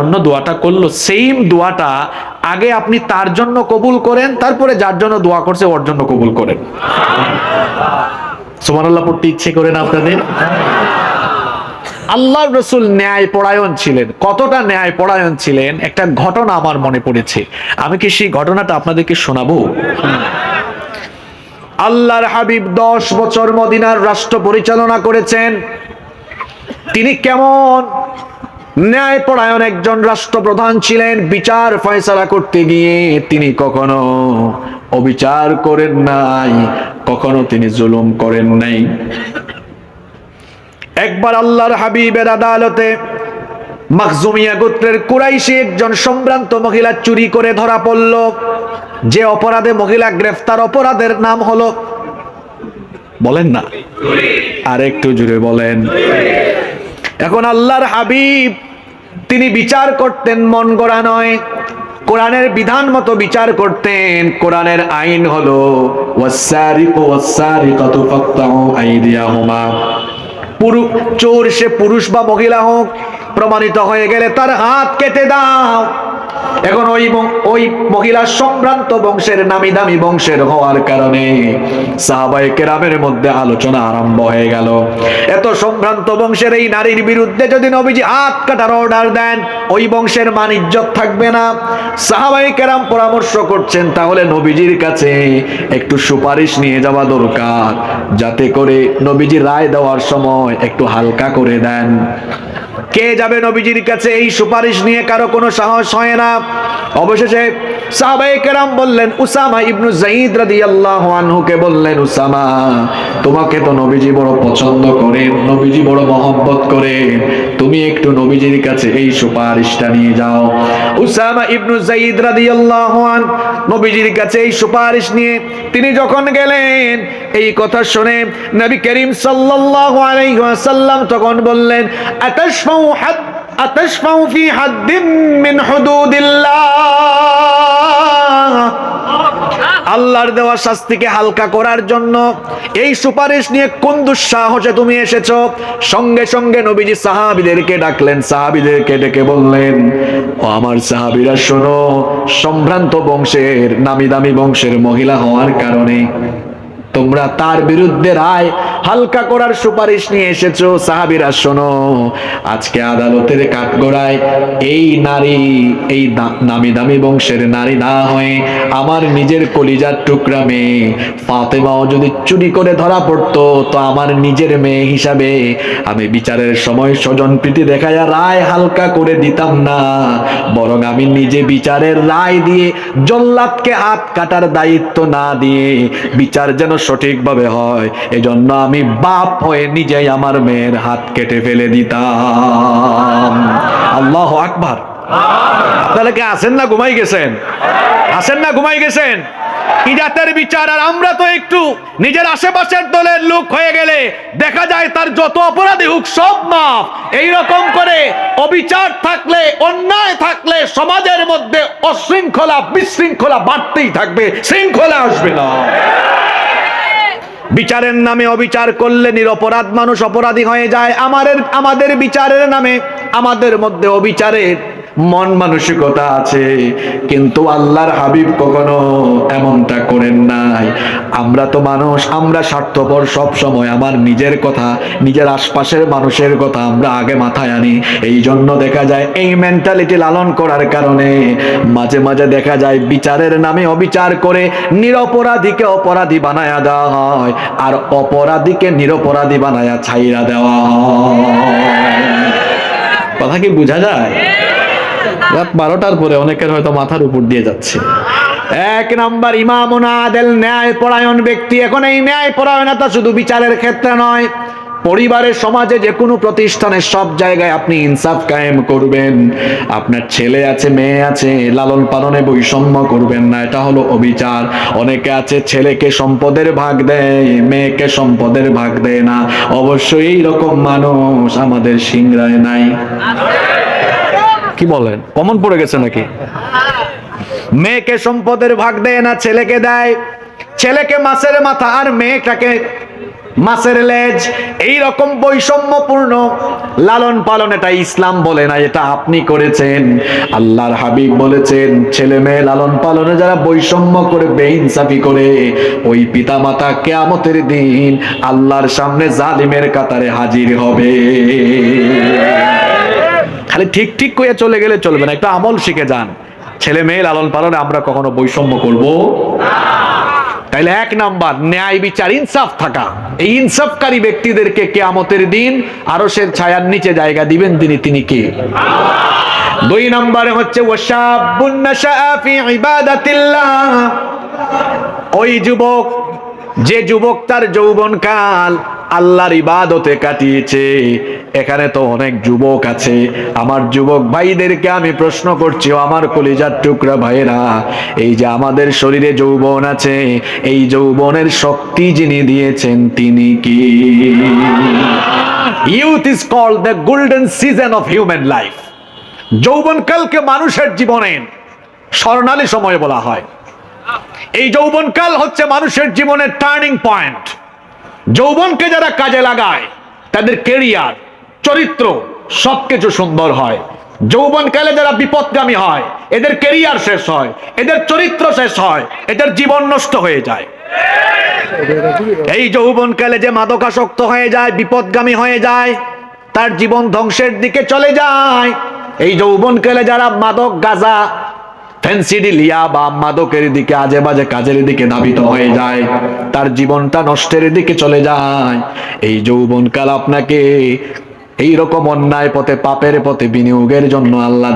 জন্য দোয়াটা করল সেম দোয়াটা আগে আপনি তার জন্য কবুল করেন, তারপরে যার জন্য দোয়া করছে ওর জন্য কবুল করেন। সুবহানাল্লাহ, পড়তে ইচ্ছে করেন আপনাদের? আল্লাহ রসুল ন্যায় পরায়ণ ছিলেন। কতটা ন্যায় পরায়ণ ছিলেন? একটা ঘটনা আমার মনে পড়েছে। আমি কি সেই ঘটনাটা আপনাদেরকে শোনাবো? আল্লাহর হাবিব দশ বছর মদিনার রাষ্ট্র পরিচালনা করেছেন। তিনি কেমন ন্যায়পরায়ণ একজন রাষ্ট্রপ্রধান ছিলেন। বিচার ফয়সালা করতে গিয়ে তিনি কখনো অবিচার করেন নাই, কখনো তিনি জুলুম করেন নাই। একবার আল্লাহর হাবিবের আদালতে মাকজুমিয়া গোত্রের কুরাইশি একজন সম্ভ্রান্ত মহিলা চুরি করে ধরা পড়ল। যে অপরাধে মহিলা গ্রেফতার, অপরাধের নাম হলো বলেন না। আর একটু জুড়ে বলেন। এখন আল্লাহর হাবিব তিনি বিচার করতেন, মন গড়া নয়। কোরআনের বিধান মতো বিচার করতেন। কোরআনের আইন হলো চোর সে পুরুষ বা মহিলা হোক, প্রমাণিত হয়ে গেলে তার হাত কেটে দাও। এখন ওই ওই মহিলা সম্ভ্রান্ত বংশের নামি দামি বংশের হওয়ার কারণে সাহাবাই কেরামের মধ্যে আলোচনা আরম্ভ হয়ে গেল। এত সম্ভ্রান্ত বংশের এই নারীর বিরুদ্ধে যদি নবীজি হাত কাটার অর্ডার দেন, ওই বংশের মান ইজ্জত থাকবে না। সাহাবাই কেরাম পরামর্শ করছেন, তাহলে নবীজির কাছে একটু সুপারিশ নিয়ে যাওয়া দরকার, যাতে করে নবীজি রায় দেওয়ার সময় একটু হালকা করে দেন। কে যাবে নবীজির কাছে এই সুপারিশ নিয়ে কারও কোনো সাহস হয় না? অবশেষে সাহাবায়ে কেরাম বললেন, উসামা ইবনু জাইদ রাদিয়াল্লাহু আনহুকে বললেন, উসামা, তোমাকে তো নবীজি বড় পছন্দ করেন, নবীজি বড় মহব্বত করেন। তুমি একটু নবীজির কাছে এই সুপারিশটা নিয়ে যাও। উসামা ইবনু জাইদ রাদিয়াল্লাহু আন নবীজির কাছে এই সুপারিশ নিয়ে তিনি যখন গেলেন, এই কথা শুনে নবী করিম সাল্লাল্লাহু আলাইহি ওয়াসাল্লাম তখন বললেন, আতাশফাউ হাদ, আতাশফাউ ফি হাদ্দিন মিন হুদুদিল্লাহ। আল্লাহর দেওয়া শাস্তিকে হালকা করার জন্য এই সুপারিশ নিয়ে কোন দুঃসাহসে তুমি এসেছ? সঙ্গে সঙ্গে নবীজি সাহাবিদেরকে ডাকলেন, সাহাবিদেরকে ডেকে বললেন, ও আমার সাহাবিরা, শোনো, সম্ভ্রান্ত বংশের, নামি দামি বংশের মহিলা হওয়ার কারণে তোমরা তার বিরুদ্ধে রায় হালকা করার সুপারিশ নিয়ে এসেছ। সাহাবিরা, শোনো, আজকে আদালতের কাঠগড়ায় এই নারী, এই নামি দামি বংশের নারী না হয়ে আমার নিজের কলিজার টুকরা মেয়ে ফাতেমাও যদি চুরি করে ধরা পড়তো, তো আমার নিজের মেয়ে হিসাবে আমি বিচারের সময় স্বজন প্রীতি দেখায় রায় হালকা করে দিতাম না। বরং আমি নিজে বিচারের রায় দিয়ে জল্লাদকে হাত কাটার দায়িত্ব না দিয়ে বিচার যেন সঠিকভাবে হয়। এজন্য আমি বাপ হয়ে নিজেই আমার মেয়ের হাত কেটে ফেলে দিতাম। আল্লাহ আকবার। আপনারা কি আসেন না ঘুমাই গেছেন? আসেন না ঘুমাই গেছেন? কি জাতের বিচার, আর আমরা তো একটু নিজের আশেপাশের দলের লোক হয়ে গেলে দেখা যায় তার যত অপরাধী হোক সব মাফ। এইরকম করে অবিচার থাকলে, অন্যায় থাকলে সমাজের মধ্যে অশৃঙ্খলা, বিশৃঙ্খলা বাড়তেই থাকবে, শৃঙ্খলা আসবে না। বিচারের নামে অবিচার করলে নিরপরাধ মানুষ অপরাধী হয়ে যায়। আমাদের আমাদের বিচারের নামে, আমাদের মধ্যে অবিচারের মন মানসিকতা আছে, কিন্তু আল্লাহর হাবিব কখনো এমনটা করেন নাই। আমরা তো মানুষ, আমরা স্বার্থপর সব সময় আমার নিজের কথা, নিজের আশপাশের মানুষের কথা আমরা আগে মাথায় আনি। এই জন্য দেখা যায়, এই মেন্টালিটি লালন করার কারণে মাঝে মাঝে দেখা যায়, বিচারের নামে অবিচার করে নিরপরাধীকে অপরাধী বানায়া দেওয়া হয়, আর অপরাধীকে নিরপরাধী বানায়া ছাইরা দেওয়া হয়। কথা কি বোঝা যায়? রাত বারোটার পরে অনেকের হয়তো মাথার উপর দিয়ে যাচ্ছে। এক নাম্বার, ইমামুন আদেল ন্যায় পরায়ণ ব্যক্তি। এখন এই ন্যায় পরায়ণতা শুধু বিচারের ক্ষেত্রে নয়, পরিবারের সমাজে যে কোনো প্রতিষ্ঠানে সব জায়গায় আপনি ইনসাফ কায়েম করবেন। আপনার ছেলে আছে, মেয়ে আছে, লালন পালনে বৈষম্য করবেন না, এটা হলো অবিচার। অনেকে আছে, ছেলেকে সম্পদের ভাগ দেয়, মেয়েকে সম্পদের ভাগ দেয় না। অবশ্যই এইরকম মানুষ আমাদের সিংরায় নাই। কি বলেন? কমন পড়ে গেছে নাকি? মেয়েকে সম্পদের ভাগ দেয় না, ছেলেকে দেয়। ছেলেকে মাছের মাথা আর মেয়েটাকে মাছের লেজ। এই রকম বৈষম্যপূর্ণ লালন পালন এটা ইসলাম বলে না, এটা আপনি করেছেন। আল্লাহর হাবিব বলেছেন, ছেলে মেয়ে লালন পালনে যারা বৈষম্য করে, বেইনসাফি করে, ওই পিতা মাতা কেয়ামতের দিন আল্লাহর সামনে জালিমের কাতারে হাজির হবে। খালি ঠিক ঠিক করে চলে গেলে চলবে না, একটু আমল শিখে যান। ছেলে মেয়ে লালন পালনে আমরা কখনো বৈষম্য করব? তাইলে এক নাম্বার, ন্যায় বিচার, ইনসাফ থাকা। এই ইনসাফকারী ব্যক্তিদেরকে কেয়ামতের দিন আরশের ছায়ার নিচে জায়গা দিবেন তিনি তিনি কে? দুই নম্বরে হচ্ছে ওই যুবক, যে যুবক তার যৌবনকাল আল্লাহর ইবাদতে কাটিয়েছে। এখানে তো অনেক যুবক আছে। আমার যুবক ভাইদেরকে আমি প্রশ্ন করছি আমার কলিজার টুকরা ভাইয়েরা, এই যে আমাদের শরীরে যৌবন আছে, এই যৌবনের শক্তি যিনি দিয়েছেন তিনি কি? Youth is called the golden season of human life যৌবনকালকে মানুষের জীবনের স্বর্ণালী সময় বলা হয়। এই যৌবনকাল হচ্ছে মানুষের জীবনের টার্নিং পয়েন্ট যৌবনকে যারা কাজে লাগায়, তাদের কেরিয়ার চরিত্র সবকিছু সুন্দর হয়। যৌবনকালে যারা বিপদগামী হয়, এদের কেরিয়ার শেষ হয়, এদের চরিত্র শেষ হয়, এদের জীবন নষ্ট হয়ে যায়। এই যৌবনকালে যে মাদকাসক্ত হয়ে যায়, বিপদগামী হয়ে যায়, তার জীবন ধ্বংসের দিকে চলে যায়। এই যৌবনকালে যারা মাদক গাজা, ফেন্সিডি লিয়া বা মাদকের দিকে আজে বাজে কাজের দিকে ধাবিত হয়ে যায় তার জীবনটা নষ্টের দিকে চলে যায়। এই যৌবনকাল আপনাকে এইরকম অন্যায় পথে, পাপের পথে বিনিয়োগের জন্য আল্লাহ